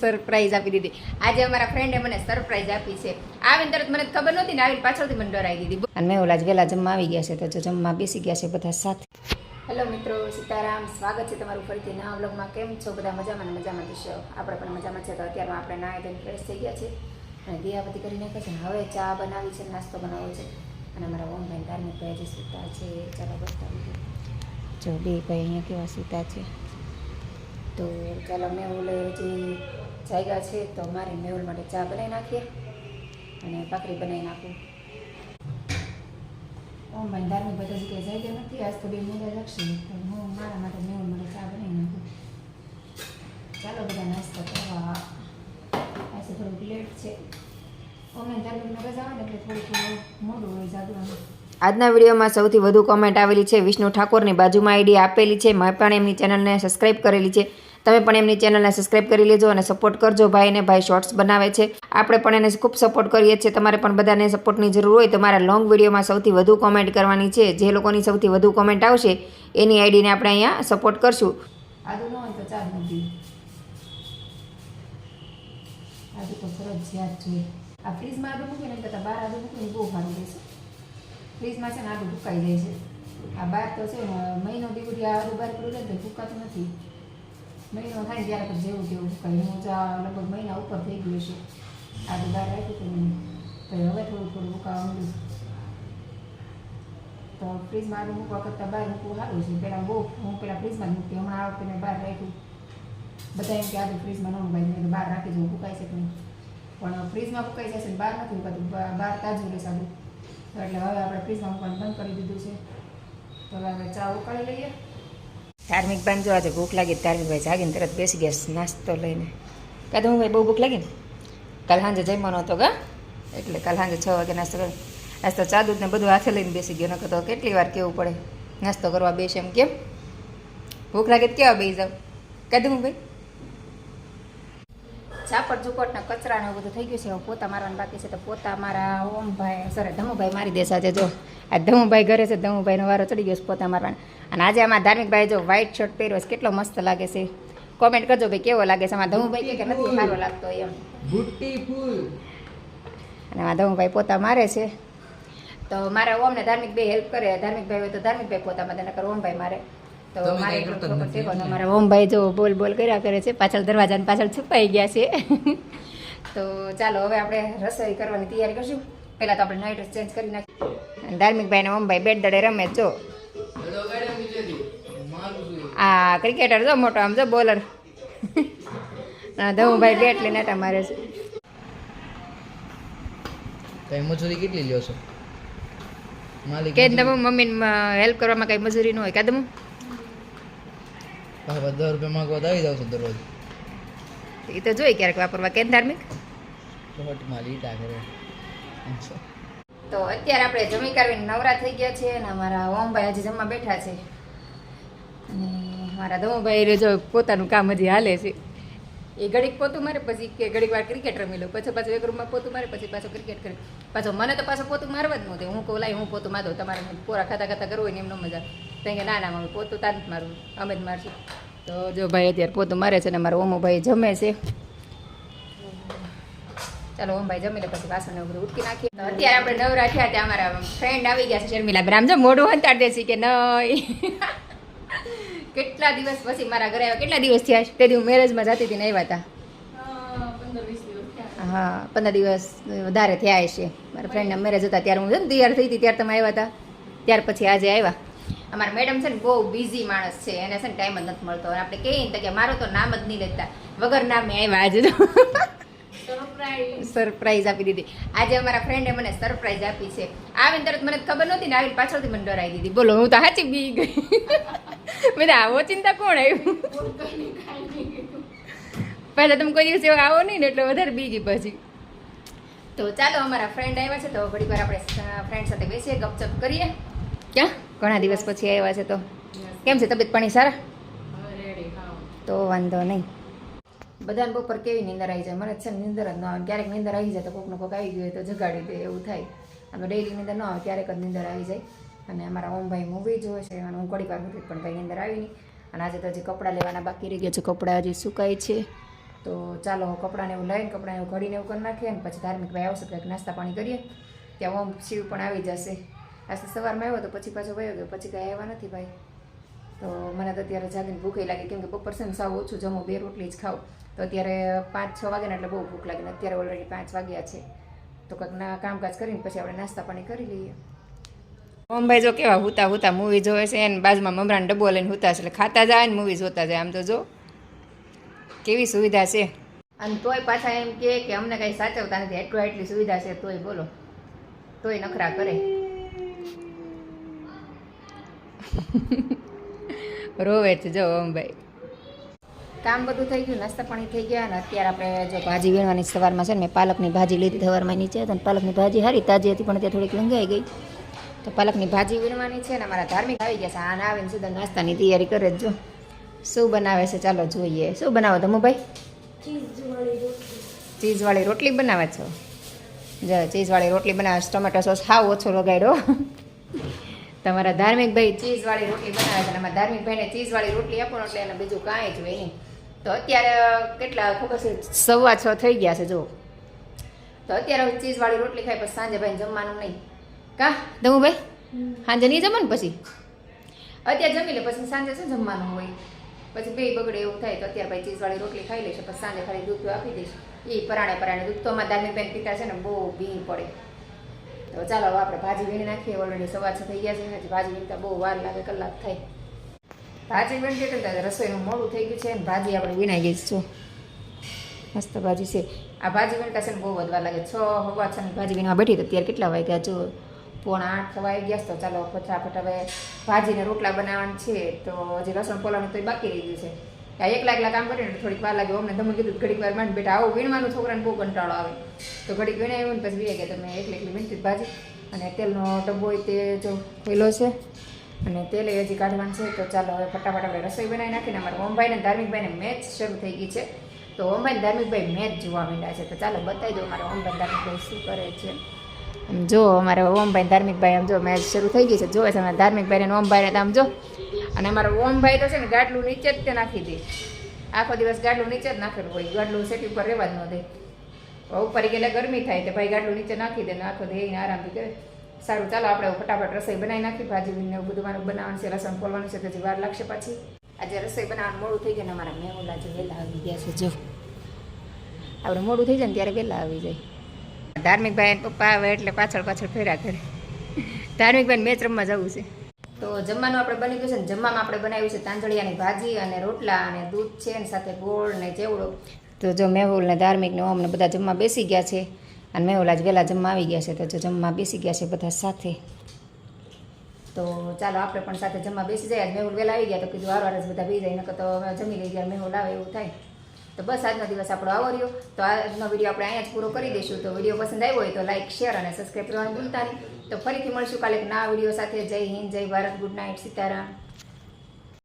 Surprise આપી દીધી. આજે અમારા ફ્રેન્ડે મને સરપ્રાઈઝ આપી છે. આવીને તરત મને ખબર નહોતી ને આવીને પાછળથી મને ડરાવી દીધી. અને મેં ઓલા જ વહેલા જમવા આવી ગયા છે તો જો જમવા બેસી ગયા છે બધા સાથે. હેલો મિત્રો સીતારામ સ્વાગત છે તમારું ફરીથી નવા વ્લોગમાં કેમ છો બધા? મજામાં ને મજામાં જશો આપણે પણ મજામાં છે. તો અત્યારમાં આપણે નાય ધોઈને ફ્રેશ થઈ ગયા છે અને દિયાબત્તી કરી નાખે છે. હવે ચા બનાવી છે નાસ્તો બનાવ્યો છે. અને અમારા ઓમભાઈ ધાર્મિક ભાઈ જે સૂતા છે ચાલો બતાવી. જો બે ભાઈ અહીંયા કેવા સૂતા છે. તો ચાલો મેહુલ જે જાગ્યા છે તો મારે મેહુલ માટે ચા બનાવી નાખીએ અને ભાખરી બનાવી નાખું. ઓમ ભાઈ ધાર્મિક બધા જગ્યાએ જાગ્યા નથી, આજ તો બે મેળા લખશે તો હું મારા માટે મેહુલ માટે ચા બનાવી નાખું. ચાલો બધા નાસ્તો કરવા. આજે થોડુંક લેટ છે. ઓનલાઈન ધાર્મિક રજા આવે ને એટલે થોડુંક મોડું હોય જાગવાનું. આજના વિડીયોમાં સૌથી વધુ કોમેન્ટ આવેલી છે વિષ્ણુ ઠાકોરની બાજુમાં આઈડી આપેલી છે. મેં પણ એમની ચેનલને સબસ્ક્રાઇબ કરેલી છે. તમે પણ એમની ચેનલને સબસ્ક્રાઈબ કરી લેજો અને સપોર્ટ કરજો ભાઈને ભાઈ શોર્ટ્સ બનાવે છે. આપણે પણ એને ખૂબ સપોર્ટ કરીએ છીએ. તમારે પણ બધાને સપોર્ટની જરૂર હોય તો મારા લોંગ વિડીયોમાં સૌથી વધુ કોમેન્ટ કરવાની છે. જે લોકોની સૌથી વધુ કોમેન્ટ આવશે, એની આઈડીને આપણે અહીંયા સપોર્ટ કરશું. ફ્રીજમાં છે ને આદુ ભૂકાઈ જાય છે. આ બહાર તો છે મહિનો દીકરી આદુ બહાર પડ્યું ને ભૂકાતું નથી. મહિનો થાય ત્યારે પછી જેવું તેવું ફૂકાય હું ચા લગભગ મહિના ઉપર થઈ ગયું છે આજે બહાર રાખ્યું હતું હવે થોડું થોડું મૂકવા માંડ્યું. તો ફ્રીજમાં આદુ મૂકવા કરતાં બહાર મૂકવું સારું છે. પહેલાં બહુ, હું પહેલાં ફ્રીજમાં જ મૂકતી. હમણાં આ વખતે બહાર રાખ્યું. બધા એમ કે આજે ફ્રીજમાં ન મૂકાય. મેં બહાર રાખી દઉં ફૂકાઈ છે નહીં? પણ ફ્રીજમાં ફૂકાઈ જશે બહાર નથી મૂકાતું. બહાર તાજું રહેશે સારું એટલે હવે આપણે ફ્રીજમાં મૂકવાનું બંધ કરી દીધું છે. તો હવે આપણે ચા ઉકાળી લઈએ. ધાર્મિક બાન જો આજે ભૂખ લાગી ધાર્મિકભાઈ જાગીને તરત બેસી ગયા નાસ્તો લઈને. કાં હું ભાઈ બહુ ભૂખ લાગી ને? કાલ સાંજે જમવાનો હતો ગા એટલે કાલ સાંજે છ વાગે નાસ્તો કર્યો નાસ્તો ચા, દૂધને બધું હાથે લઈને બેસી ગયો. નકર તો કેટલી વાર કેવું પડે? નાસ્તો કરવા બેસે એમ કેમ? ભૂખ લાગે તો કેવા બેસી જાવ? કાં ભાઈ? ઝાપટ ઝુપટના કચરાને બધું થઈ ગયું છે. પોતા મારવાનું બાકી છે તો પોતા મારા ઓમભાઈ સરે ધમુભાઈ મારી દેશે આજે જો. આ ધમુભાઈ ઘરે છે ધમુભાઈનો વારો ચડી ગયો છે પોતા મારવાનો. અને આજે આમાં ધાર્મિકભાઈ જો વ્હાઈટ શર્ટ પહેર્યો છે કેટલો મસ્ત લાગે છે. કોમેન્ટ કરજો ભાઈ કેવો લાગે છે? આમાં ધમુભાઈ કે નથી? સારો લાગતો એમ. બ્યુટીફુલ અને આમાં ધમુભાઈ પોતા મારે છે. તો મારે ઓમને ધાર્મિક ભાઈ હેલ્પ કરે ધાર્મિક ભાઈ હોય તો ધાર્મિક ભાઈ પોતા માં કરે ઓમભાઈ મારે. તો મારે અમારા ઓમભાઈ જો બોલ બોલ કર્યા કરે છે પાછળ દરવાજાની પાછળ છુપાઈ ગયા છે. તો ચાલો હવે આપણે રસોઈ કરવાની તૈયારી કરશું. પહેલા તો આપણે નાઇટ ચેન્જ કરી નાખીએ. અને ધાર્મિકભાઈ ને ઓમભાઈ બેટ દડે રમે જો આ ક્રિકેટર જો મોટો આમ જો બોલર ધમુભાઈ બેટ લઈને આટા મારે છે. કઈ મજૂરી કેટલી લ્યો છો? માલિક કે તમે મમ્મીને હેલ્પ કરવામાં કઈ મજૂરી ન હોય કાદમ બાબા દસ રૂપિયા માંગવા આવી જાવ છો દરરોજ. એ તો જોઈ ક્યારેક વાપરવા. કેમ ધાર્મિક? પ્લોટમાં લીટા કરે તો અત્યારે આપણે જમી કરવી નવરા થઈ ગયા છે અને અમારા ઓમભાઈ હજી જમવા બેઠા છે. અને મારા દમોભાઈ જો પોતાનું કામ હજી હાલે છે. એ ઘડીક પોતું મારે, પછી કે ઘડીક વાર ક્રિકેટ રમી લઉં. પછી પાછું એક રૂમમાં પોતું મારે, પછી પાછો ક્રિકેટ કરે. પાછો મને તો પાછો પોતું મારવા જ નહોતું હું કહું લાઈ હું પોતું માર, તમારે પોરા ખાતા ખાતા કરવું હોય ને એમનો મજા તો કે, ના ના, મમ્મી, પોતું તાર જ મારવું. અમે જ મારશું. તો જો ભાઈ અત્યારે પોતું મારે છે ને મારો ઓમોભાઈ જમે છે. ચાલો ઓમ ભાઈ જમી લે, પછી વાસણ ને એવું ઉટકી નાખીએ. અત્યારે આપણે નવ રાખ્યા ત્યાં અમારા ફ્રેન્ડ આવી ગયા છે શર્મિલા બેન. આમ જો મોઢું હંતાડ દેશે કે નહીં. કેટલા દિવસ પછી મારા ઘરે આવ્યા? કેટલા દિવસ થયા છે? તે દી હું મેરેજમાં જતી હતી ને આવ્યા હતા. હા, પંદર દિવસ વધારે થયા હશે. મારા ફ્રેન્ડના મેરેજ હતા, ત્યારે હું છે તૈયાર થઈ હતી, ત્યારે તમે આવ્યા હતા. ત્યાર પછી આજે આવ્યા. અમારા મેડમ છે ને બહુ બિઝી માણસ છે, એને છે ને ટાઈમ જ નથી મળતો. અને આપણે કહીએ ને કે મારો તો નામ જ નહીં લેતા. વગર નામે આવ્યા આજે સરપ્રાઈઝ આપી દીધી. આજે અમારા ફ્રેન્ડે મને સરપ્રાઈઝ આપી છે. આવીને તરત મને ખબર નહોતી ને આવીને પાછળથી મને ડરાવી દીધી. બોલો હું તો હાચી બી ગઈ. બધા આવો ચિંતા કોણ આવ્યું પહેલાં તમે કોઈ દિવસ એવા આવો નહીં ને એટલે વધારે બી ગઈ પછી. તો ચાલો અમારા ફ્રેન્ડ આવ્યા છે તો ઘડી વાર આપણે ફ્રેન્ડ સાથે બેસીએ ગપચપ કરીએ. ક્યાં? ઘણા દિવસ પછી આવ્યા છે તો. કેમ છે તબિયત પાણી સારા? તો વાંધો નહીં. બધાને બપોર કેવી નીંદર આવી જાય? મને છે ને નીંદર જ ન આવે. ક્યારેક નીંદર આવી જાય તો કોકનો કોક આવી ગયો હોય તો જગાડી દે, એવું થાય. આમ ડેઈલી નીંદર ન આવે, ક્યારેક જ નીંદર આવી જાય. અને અમારા ઓમભાઈ મૂવી જોવે છે, અને હું ઘડી વાર સુધી પણ કંઈ નીંદર આવી નહીં. અને આજે તો હજી કપડાં લેવાના બાકી રહી ગયા છે, કપડાં હજી સુકાય છે. તો ચાલો કપડાને એવું લઈને કપડાને એવું ઘડીને એવું કરી નાખીએ ને પછી ધાર્મિક ભાઈ આવશે કંઈક નાસ્તા પાણી કરીએ. ત્યાં ઓમ શિવ પણ આવી જશે. આજે સવારમાં આવ્યો તો પછી પાછો વયો ગયો, પછી કાંઈ આવ્યા નથી ભાઈ. તો મને તો અત્યારે જાગીને ભૂખે લાગે, કેમ કે બપોર છે ને સાવ ઓછું જમું, બે રોટલી જ ખાઉં. તો અત્યારે પાંચ છ વાગે એટલે બહુ ભૂખ લાગે ને અત્યારે ઓલરેડી પાંચ વાગ્યા છે. તો કંઈક ના કામકાજ કરીને પછી આપણે નાસ્તા પાણી કરી લઈએ. ઓમભાઈ જો કેવા હુતા હુતા મૂવી જોવે છે એને બાજુમાં મમરાને ડબ્બો લઈને હુતા છે એટલે ખાતા જાય ને મૂવી જોતા જાય. આમ તો જો કેવી સુવિધા છે? અને તોય પાછા એમ કહે કે અમને કાંઈ સાચવતા નથી. એટલું એટલી સુવિધા છે તોય બોલો. તોય નખરા કરે. રોવે છે જો ઓમભાઈ કામ બધું થઈ ગયું, નાસ્તા પાણી થઈ ગયા અને અત્યારે આપણે જો ભાજી વીણવાની સવારમાં છે ને મેં પાલકની ભાજી લીધી સવારમાં નીચે અને પાલકની ભાજી સારી તાજી હતી, પણ ત્યાં થોડીક લંગાઈ ગઈ. તો પાલકની ભાજી વીણવાની છે ને અમારા ધાર્મિક આવી ગયા છે. આને આવીને સીધા નાસ્તાની તૈયારી કરે જ, શું બનાવે છે ચાલો જોઈએ. શું બનાવો ધમુભાઈ ચીઝવાળી રોટલી. બનાવે છો? જો, ચીઝવાળી રોટલી બનાવે છે. ટમેટો સોસ હાવ ઓછો લગાડ્યો. તમારા ધાર્મિક ભાઈ ચીઝવાળી રોટલી બનાવે છે અને અમારા ધાર્મિક ભાઈને ચીઝવાળી રોટલી આપો એટલે એને બીજું કાંઈ જ હોય નહીં. તો અત્યારે કેટલા ખબર છે સવા છ થઈ ગયા છે જો તો અત્યારે ચીઝવાળી રોટલી ખાય પછી સાંજે ભાઈ જમવાનું નહીં. કા? દમુભાઈ? સાંજે નહીં જમો ને પછી? અત્યારે જમી લે પછી સાંજે શું જમવાનું હોય? પછી બે બગડે એવું થાય તો અત્યારે ભાઈ ચીઝવાળી રોટલી ખાઈ લેશે પછી સાંજે ખાલી દૂધ આપી દઈશ. એ પરાણે પરાણે દૂધ તો અમારા ધાર્મિક બેન પીતા છે ને બહુ ભીંગ પડે. તો ચાલો આપણે ભાજી વીણી નાખીએ ઓલરેડી સવાર છ થઈ ગયા છે હજી ભાજી વીણતા બહુ વાર લાગે કલાક થાય. ભાજી બની ગઈ ને રસોઈનું મોડું થઈ ગયું છે અને ભાજી આપણે વિનાઈ ગઈ છે મસ્ત ભાજી છે. આ ભાજી વીણતા છે ને બહુ વધવા લાગે. છ હવા છ ભાજી વીણવા બેઠી તો અત્યારે કેટલા વાગ્યા? જો પોણા આઠ થવા આવી ગયા તો ચાલો ફટાફટ હવે ભાજીને રોટલા બનાવવાના છે. તો હજી લસણ પોલાનું તો બાકી રહી ગયું છે. આ એકલા એકલા કામ કરીને થોડીક વાર લાગે. અમને તમે કીધું ઘડીક વાર માંડ બેટા, આવું વીણવાનું છોકરાને બહુ કંટાળો આવે. તો ઘડીક વીણાવ્યું ને પછી વી ગયા. તમે એકલી એકલી વીણતી ભાજી. અને તેલનો ડબ્બો તે જો ખોલ્યો છે. અને તેલ હજી કાઢવાનું છે, તો ચાલો હવે ફટાફટ આપણે રસોઈ બનાવી નાખીને અમારા ઓમભાઈ અને ધાર્મિકભાઈને મેચ શરૂ થઈ ગઈ છે. તો ઓમભાઈ ધાર્મિકભાઈ મેચ જોવા માંડ્યા છે, તો ચાલો બતાવી દો અમારા ઓમભાઈ ધાર્મિકભાઈ શું કરે છે. જો અમારે ઓમભાઈ ધાર્મિકભાઈ આમ જો મેચ શરૂ થઈ ગઈ છે જોવે છે અમારા ધાર્મિકભાઈને ઓમભાઈને તો આમ જો. અને અમારા ઓમભાઈ તો છે ને ગાડલું નીચે જ તે નાખી દે. આખો દિવસ ગાડલું નીચે જ નાખેલું હોય, ગાડલું સેટી ઉપર રહેવા જ ન દે. ઉપર ગયેલા ગરમી થાય તો ભાઈ ગાડલું નીચે નાખી દે ને આખો દે આરામથી કરે સારું, ચાલો આપણે ફટાફટ રસોઈ બનાવી નાખી, ભાજી બધું મારું બનાવવાનું છે, લસણ ખોલવાનું છે હજી વાર લાગશે પાછી. આજે રસોઈ બનાવવાનું મોડું થઈ જાય ને અમારા મેહુલા જે વહેલા આવી ગયા છે, જો. આપણે મોડું થઈ જાય ને ત્યારે વહેલા આવી જાય. ધાર્મિક ભાઈ પપ્પા આવે એટલે પાછળ પાછળ ફેરા કરે. ધાર્મિક ભાઈ મેચ રમવા જવું છે. તો જમવાનું આપણે બની ગયું છે ને, જમવામાં આપણે બનાવ્યું છે તાંજળિયાની ભાજી અને રોટલા અને દૂધ છે અને સાથે ગોળ ને ચેવડો. તો જો મેહુલ ને ધાર્મિક ને ઓમ ને બધા જમવા બેસી ગયા છે. અને મેહુલ આજ વહેલા જમવા આવી ગયા છે, તો જો જમવા બેસી ગયા છે બધા સાથે. તો ચાલો આપણે પણ સાથે જમવા બેસી જાય. મેહુલ વહેલા આવી ગયા તો કીધું વાર જ બધા બી જાય, નકર તો અમે જમી લઈ ગયા મેહુલ આવે એવું થાય. તો બસ આજનો દિવસ આપણો આવો રહ્યો. તો આજનો વીડિયો આપણે અહીંયા જ પૂરો કરી દઈશું. તો વીડિયો પસંદ આવ્યો હોય તો લાઇક શેર અને સબસ્ક્રાઈબ કરવાનું ભૂલતા નહીં. તો ફરીથી મળશું કાલે નવા વીડિયો સાથે. જય હિન્દ, જય ભારત, ગુડ નાઇટ, સીતારામ.